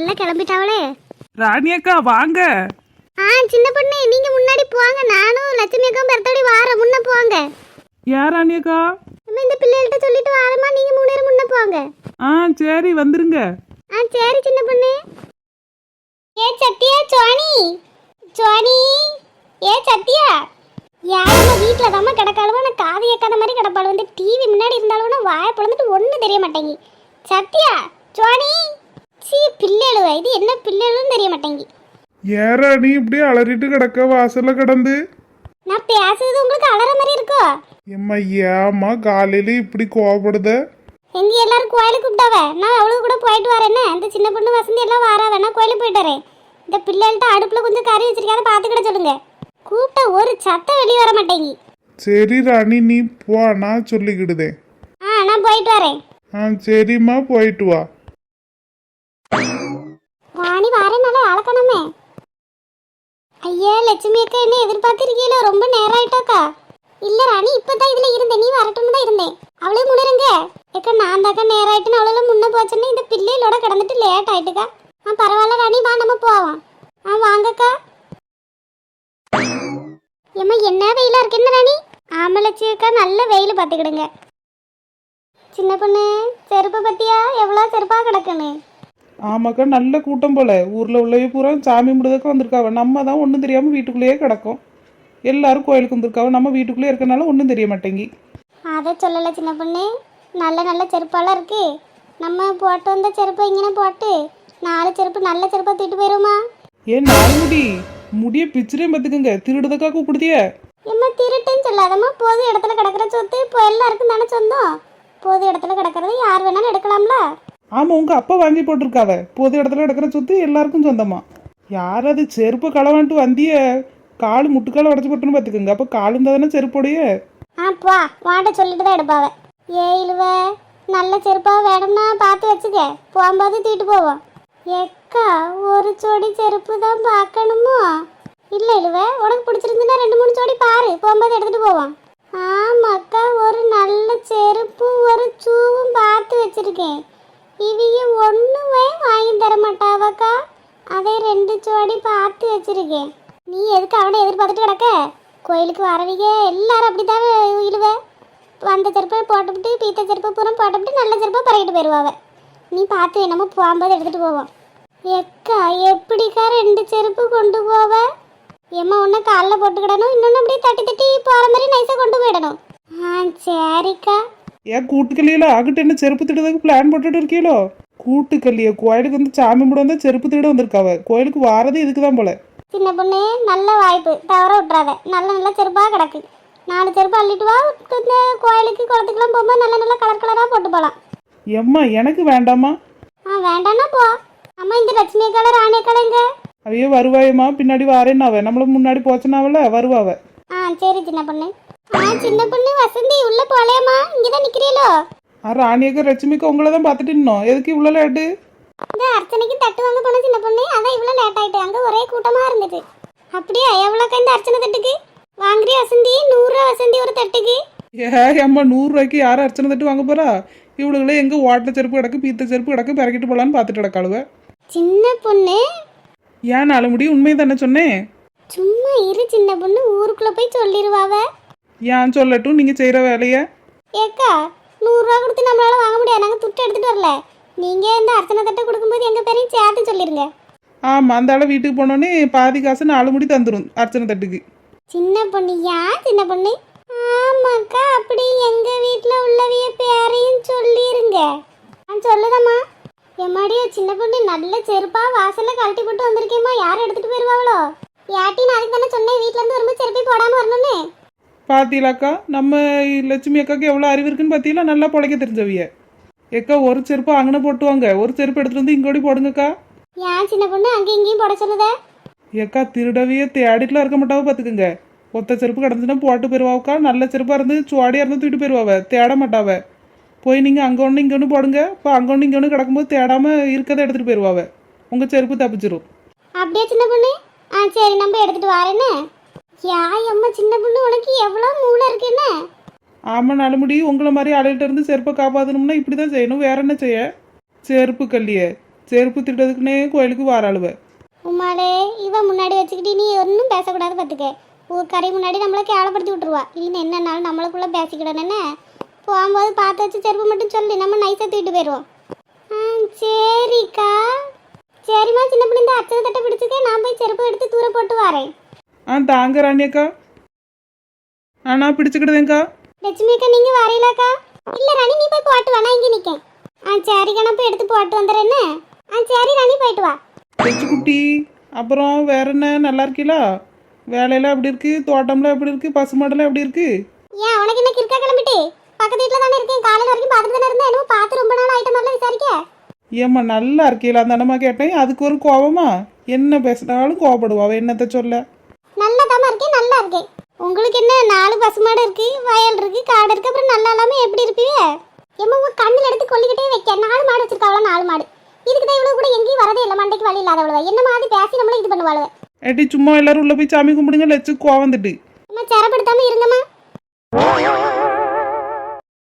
எல்லாம் கிளம்பிட்டாவளே. ராணி அக்கா வாங்க. ஆ சின்ன பொண்ணு நீங்க முன்னாடி போங்க. நானும் லட்சுமி அக்காவும் பெருத்தோடி வாரம். முன்ன போங்க. ஏன் ராணி அக்கா? அம்மா இந்த பிள்ளைகள்கிட்ட சொல்லிட்டு வாரமா? நீங்க மூணு பேரும் முன்ன போங்க. ஆ சரி வந்துருங்க. ஆ சரி சின்ன பொண்ணு. ஏ சத்தியா சோனி சோனி ஏ சத்தியா யாருமா வீட்டில் தாம்மா கிடக்காளுவோ? நான் காது கேட்காத மாதிரி கிடப்பாள் வந்து டிவி முன்னாடி இருந்தாலும் வாயை பிளந்துட்டு ஒன்றும் தெரிய மாட்டேங்கி. சத்தியா சோனி சீ பிள்ளைகளுவ இது என்ன பிள்ளைகளும் தெரிய மாட்டேங்கி. ஏறா நீ இப்படியே அலறிட்டு கிடக்க வாசல்ல கிடந்து. நான் பேசுறது உங்களுக்கு அலற மாதிரி இருக்கோ? எம்மா ஏம்மா காலையில இப்படி கோவப்படுத? எங்க எல்லாரும் கோயிலுக்கு கூப்பிட்டாவ? நான் அவளுக்கு கூட போயிட்டு வரேன்னு இந்த சின்ன பொண்ணு வசந்தி எல்லாம் வாராவ நான் கோயிலுக்கு போயிட்டு வரேன். இந்த பிள்ளைகள்ட்ட அடுப்புல கொஞ்சம் கறி வச்சிருக்காத பார்த்துக்கிட சொல்லுங்க. கூப்பிட்ட ஒரு சத்தம் வெளியே வர மாட்டேங்கி. சரி ராணி நீ போ நான் சொல்லிக்கிடுதேன். ஆ நான் போயிட்டு வரேன். ஆ சரிம்மா போயிட்டு வா. லட்சுமி அக்கா என்ன எதிர்பார்த்திருக்கீங்களோ? ரொம்ப நேரம் ஆயிட்டாக்கா இல்ல ராணி இப்பதான் இதுல இருந்தேன். நீ வரட்டும்னு தான் இருந்தேன். அவளே முன்னருங்க. ஏக்கா நான் தாக்கா நேரம் ஆயிட்டுன்னு அவளால முன்ன போச்சுன்னு இந்த பிள்ளைகளோட கிடந்துட்டு லேட் ஆயிட்டுக்கா ஆ பரவாயில்ல ராணி வா நம்ம போவோம். ஆ வாங்கக்கா ஏம்மா என்ன வெயிலா இருக்கு? என்ன ராணி? ஆமா லட்சுமி அக்கா நல்ல வெயில் பார்த்துக்கிடுங்க. சின்ன பொண்ணு செருப்பு பத்தியா? எவ்வளோ செருப்பா கிடக்குன்னு? ஆமாக்கா நல்ல கூட்டம் போல. ஊர்ல உள்ளவே பூரா சாமி முடிதக்க வந்திருக்காவ. நம்ம தான் ஒன்றும் தெரியாம வீட்டுக்குள்ளேயே கிடக்கும். எல்லாரும் கோயிலுக்கு வந்திருக்காவ. நம்ம வீட்டுக்குள்ளேயே இருக்கனால ஒன்றும் தெரிய மாட்டேங்கி. அதை சொல்லலை சின்ன பொண்ணு. நல்ல நல்ல செருப்பெல்லாம் இருக்கு. நம்ம போட்டு வந்த செருப்பை இங்கே போட்டு நாலு செருப்பு நல்ல செருப்பை தூக்கிட்டு போயிருமா ஏன் நாலு முடி? முடிய பிச்சிரே பார்த்துக்குங்க. திருடுதக்கா கூப்பிடுதிய? எம்மா திருட்டுன்னு சொல்லாதம்மா. பொது இடத்துல கிடக்கிற சொத்து. இப்போ எல்லாருக்கும் தானே சொந்தம். பொது இடத்துல கிடக்கிறது யார் வேணாலும் எடுக்கலாம்ல. ஆமாம் உங்கள் அப்பா வாங்கி போட்டிருக்காவ. பொது இடத்துல கிடக்கிற சொத்து எல்லாருக்கும் சொந்தமா? யார் அது? செருப்பு களவான்ட்டு வந்திய. கால் முட்டுக்கால உடச்சு போட்டுன்னு பார்த்துக்குங்க அப்போ காலு தானே செருப்போடைய? ஆ பா. சொல்லிட்டு தான் எடுப்பாவ. ஏ இழுவ. நல்ல செருப்பாக வேணும்னா பார்த்து வச்சுக்க. போகும்போது தூக்கிட்டு போவோம். எக்கா ஒரு ஜோடி செருப்பு தான் பார்க்கணுமோ இல்லை இழுவ. உனக்கு பிடிச்சிருந்துன்னா ரெண்டு மூணு ஜோடி பாரு. போகும்போது எடுத்துட்டு போவோம். ஆமாக்கா ஒரு நல்ல செருப்பும் ஒரு சூவும் பார்த்து வச்சிருக்கேன். இவங்க ஒன்றுமே வாங்கி தர மாட்டாவாக்கா. அதை ரெண்டு சோடி பார்த்து வச்சிருக்கேன். நீ எதுக்கு அவனை எதிர்பார்த்துட்டு கிடக்க? கோயிலுக்கு வரவங்க எல்லாரும் அப்படிதான் இழுவ? வந்த செருப்பை போட்டுவிட்டு பீத்த செருப்பை பூரா போட்டுவிட்டு நல்ல செருப்பை பறக்கிட்டு போயிடுவாவ நீ பார்த்து என்னமோ போகும்போது எடுத்துகிட்டு போவோம். எக்கா எப்படிக்கா ரெண்டு செருப்பு கொண்டு போவ? ஏம்மா ஒன்று காலில் போட்டுக்கிடணும் இன்னொன்று அப்படியே தட்டி தட்டி போகிற மாதிரி நைஸாக கொண்டு போயிடணும். ஆ சரிக்கா. ஏன் கூட்டுக்கல்லியில ஆகிட்ட என்ன செருப்பு திருடுறதுக்கு பிளான் போட்டுட்டு இருக்கீங்களோ கூட்டுக்கல்லிய கோயிலுக்கு வந்து சாமி முட வந்தா செருப்பு திருட வந்திருக்காவ கோயிலுக்கு வாரதே இதுக்கு தான் போல. சின்ன பொண்ணு நல்ல வாய்ப்பு. தவற விட்றாத நல்ல நல்ல செருப்பாக கிடக்கு. நாலு செருப்பு அள்ளிட்டு வா கோயிலுக்கு குளத்துக்குலாம் போகும்போது நல்ல நல்ல கலர் கலராக போட்டு போகலாம் எம்மா எனக்கு வேண்டாமா ஆ வேண்டாம்னா போ. அம்மா இந்த லட்சுமி அக்கால ராணி அக்கால எங்க? அவையே வருவாயம்மா. பின்னாடி வாரேன்னாவ நம்மள முன்னாடி போச்சனாவல வருவாவ ஆ சரி சின்ன பொண்ணு. ஆ சின்ன பொண்ணு வசந்தி உள்ள போலையம்மா இங்கே தான் நிற்கிறீங்களோ ஆ ராணியக்க லட்சுமிக்கு உங்களை தான் பார்த்துட்டு இன்னும் எதுக்கு இவ்வளோ லேட்டு இந்த அர்ச்சனைக்கு தட்டு வாங்க போன சின்ன பொண்ணு அதான் இவ்வளோ லேட் ஆயிட்டு. அங்கே ஒரே கூட்டமாக இருந்துச்சு அப்படியா எவ்வளோக்கா இந்த அர்ச்சனை தட்டுக்கு? வாங்குறியா வசந்தி? நூறுரூவா வசந்தி ஒரு தட்டுக்கு. ஏ அம்மா நூறுரூவாய்க்கு யாரும் அர்ச்சனை தட்டு வாங்க போறா? இவளுகளே எங்க ஓட்ட செருப்பு கிடக்கு பீத்த செருப்பு கிடக்கு பிறக்கிட்டு போலான்னு பார்த்துட்டு கிடக்காளுவ. சின்ன பொண்ணு? ஏன் நாலு முடி உண்மையை தானே சொன்னேன்? சும்மா இரு சின்ன பொண்ணு. ஊருக்குள்ளே போய் சொல்லிடுவாவ ஏன் சொல்லட்டும் நீங்க செய்யற வேலைய? ஏக்கா நூறுரூவா கொடுத்து நம்மளால வாங்க முடியாது. நாங்கள் துட்டு எடுத்துட்டு வரல. நீங்கள் இந்த அர்ச்சனை தட்டை கொடுக்கும்போது எங்கள் பேரையும் சேர்த்து சொல்லிடுங்க ஆமா அந்த ஆளை வீட்டுக்கு போனோடனே பாதி காசு நாலு முடி தந்துடும் அர்ச்சனை தட்டுக்கு. சின்ன பொண்ணு ஏன் சின்ன பொண்ணு? ஆமாக்கா அப்படி எங்க வீட்ல உள்ளவிய பேரையும் சொல்லிருங்க. நான் சொல்லுதம்மா. எம்மாடியோ சின்ன பொண்ணு நல்ல செருப்பா வாசல்ல கழட்டி போட்டு வந்திருக்கேம்மா. யார் எடுத்துட்டு போயிருவாங்களோ யாட்டி நான் அதுக்கு தானே சொன்னேன் வீட்ல இருந்து வரும்போது செருப்பை போடாம வரணும்னு. பாத்தீங்களாக்கா நம்ம லட்சுமி அக்காக்கு எவ்வளோ அறிவு இருக்குன்னு பார்த்தீங்களா நல்லா பொழைக்க தெரிஞ்சவிய. எக்கா ஒரு செருப்பு அங்கன போட்டுவாங்க. ஒரு செருப்பு எடுத்துட்டு வந்து இங்கோடி போடுங்கக்கா. ஏன் சின்ன பொண்ணு? அங்கேயும் இங்கேயும் போட சொல்லுதே. ஏக்கா திருடவிய தேடிட்டுலாம் இருக்க மாட்டாவ பார்த்துக்குங்க ஒத்த செருப்பு கிடந்துச்சுன்னா போட்டு போயிருவாக்கா நல்ல செருப்பாக இருந்து சுவாடியாக இருந்து தூக்கிட்டு போயிருவாவ. தேட மாட்டாவ. போய் நீங்கள் அங்கே ஒன்று இங்கே ஒன்று போடுங்க. இப்போ அங்கே ஒன்று இங்கே ஒன்று கிடக்கும்போது தேடாமல் இருக்கதை எடுத்துகிட்டு போயிருவாவ. உங்கள் செருப்பு தப்பிச்சிரும். அப்படியே சின்ன பொண்ணு? ஆ சரி நம்ம எடுத்துட்டு வரேன்னு யா அம்மா சின்ன பொண்ணு உனக்கு எவ்வளோ மூளை இருக்குன்னு? ஆமாம் நல்ல முடி உங்களை மாதிரி ஆளுகிட்ட இருந்து செருப்பை காப்பாற்றணும்னா இப்படி தான் செய்யணும். வேற என்ன செய்ய? செருப்பு கல்லிய செருப்பு திருடுறதுக்குன்னே கோயிலுக்கு வாராளுவ. உமாலே இவன் முன்னாடி வச்சுக்கிட்டு நீ ஒன்றும் பேசக்கூடாது பார்த்துக்க ஊர்க்கறி முன்னாடி நம்மளை கேவலப்படுத்தி விட்டுருவா. இனி என்னன்னாலும் நம்மளுக்குள்ள பேசிக்கிடணும் என்ன? போகும்போது பார்த்து வச்சு செருப்பு மட்டும் சொல்லி நம்ம நைஸாக தூக்கிட்டு போயிடுவோம். ஆ சரிக்கா. சரிம்மா சின்ன பிள்ளை இந்த அச்சனை தட்டை பிடிச்சிக்க நான் போய் செருப்பு எடுத்து தூர போட்டு வரேன். ஆ தாங்க ராணியக்கா ஆ நான் பிடிச்சுக்கிடுதேங்க்கா லட்சுமி அக்கா நீங்கள் வரையிலாக்கா இல்லை ராணி நீ போய் போட்டு வா நான் இங்கே நிற்கேன் ஆ சரி கணப்பு எடுத்து போட்டு வந்துடுறேன்னு ஆ சரி ராணி போயிட்டு வா. லட்சு குட்டி அப்புறம் வேற என்ன? நல்லா இருக்கீங்களா வேலையெல்லாம் எப்படி இருக்கு? தோட்டம்லாம் எப்படி இருக்கு? பசுமாடெல்லாம் எப்படி இருக்கு? ஏன் உனக்கு என்ன கிறுக்கா கிளம்பிட்டு? பக்கத்து வீட்டில் தானே இருக்கேன். காலையில் வரைக்கும் பார்த்துட்டு தானே இருந்தேன். என்னமோ பார்த்து ரொம்ப நாள் ஆயிட்ட மாதிரிலாம் விசாரிக்க. ஏம்மா நல்லா இருக்கீங்களா அந்த அண்ணம்மா கேட்டேன். அதுக்கு ஒரு கோவமா? என்ன பேசினாலும் கோவப்படுவா. அவ என்னத்த சொல்ல நல்லா தாமா இருக்கேன் நல்லா இருக்கேன் உங்களுக்கு என்ன நாலு பசுமாடு இருக்கு வயல் இருக்கு காடு இருக்கு அப்புறம் நல்லா இல்லாம எப்படி இருப்பீங்க? ஏம்மா உங்க கண்ணில் எடுத்து கொல்லிக்கிட்டே வைக்க. நாலு மாடு வச்சிருக்காவளா நாலு மாடு. இதுக்கு தான் இவ்வளவு கூட எங்கேயும் வரதே இல்லை மண்டைக்கு வழி இல்லாதவளவ என்ன மாதிரி பேசி நம்மள இது பண்ணுவாளுவ? ஏட்டி சும்மா எல்லாரும் உள்ள போய் சாமி கும்பிடுங்க லட்சு கோவந்துட்டு அம்மா சிறப்படுத்தாம இருங்கம்மா.